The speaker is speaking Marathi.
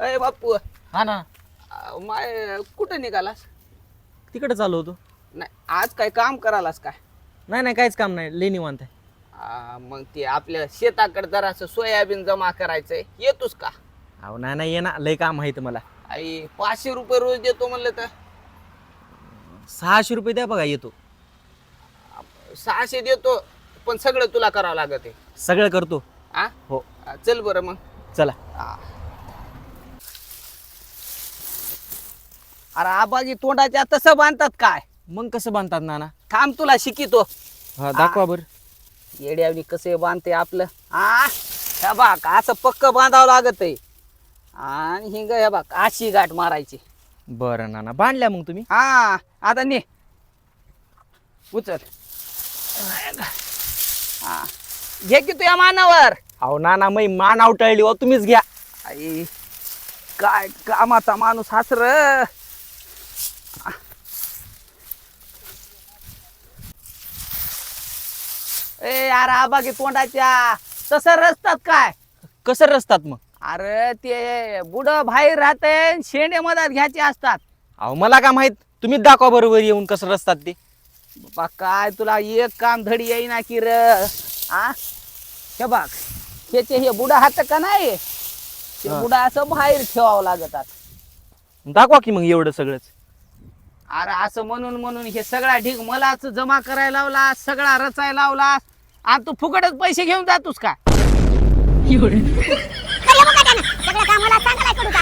अय बापू. हा ना. अ, माय कुठं निघालास? तिकडे चालू होतो. नाही आज काय काम करालास काय? नाही नाही काहीच काम नाही. लेणी निवांत आहे. आ, मग ते आपल्या शेताकडे जरासं सोयाबीन जमा करायचंय. येतोस का? अहो नाही नाही ये ना. लय काम आहे मला. आई पाचशे रुपये रोज देतो म्हणलं तर. सहाशे रुपये द्या बघा येतो. सहाशे देतो पण सगळं तुला करावं लागत आहे. सगळं करतो. आ? हो. आ, चल बरं मग. चला. आ. अरे आबाजी तोंडाच्या तसं बांधतात काय? मग कसं बांधतात नाना? थांब तुला शिकितो. हा दाखवा बरं. येड्यावनी कसे बांधते आपलं. आ हे बघ असं पक्क बांधावं लागत आहे? आणि हिंग हे बघ अशी गाठ मारायची. बरं नाना बांधल्या मग तुम्ही? हा आता ने. उचल. हा घे की तुझ्या मानावर. अहो नाना मै मान आवटाळली हो तुम्हीच घ्या. आई काय कामाचा माणूस हासर. ए यार आबागी तोंडाच्या. तसं रस्तात काय? कसं रस्तात मग? अरे ते बुड बाहेर राहते शेंडे मधात घ्यायचे असतात. अहो मला काय माहीत? तुम्हीच दाखवा बरोबर येऊन कसं रस्तात ते. बाबा काय तुला एक काम धडी येईना की र आ? हे बघ ह्याचे हे बुडा हात का नाही? ते हा. बुडा असं बाहेर ठेवावं लागतात. दाखवा की मग एवढं सगळंच. अरे असं म्हणून म्हणून हे सगळा ढीग मलाच जमा करायला लावला सगळा रचायला लावला. आणि तू फुकटच पैसे घेऊन जातोस का? सगळं कामाला चांगला करू का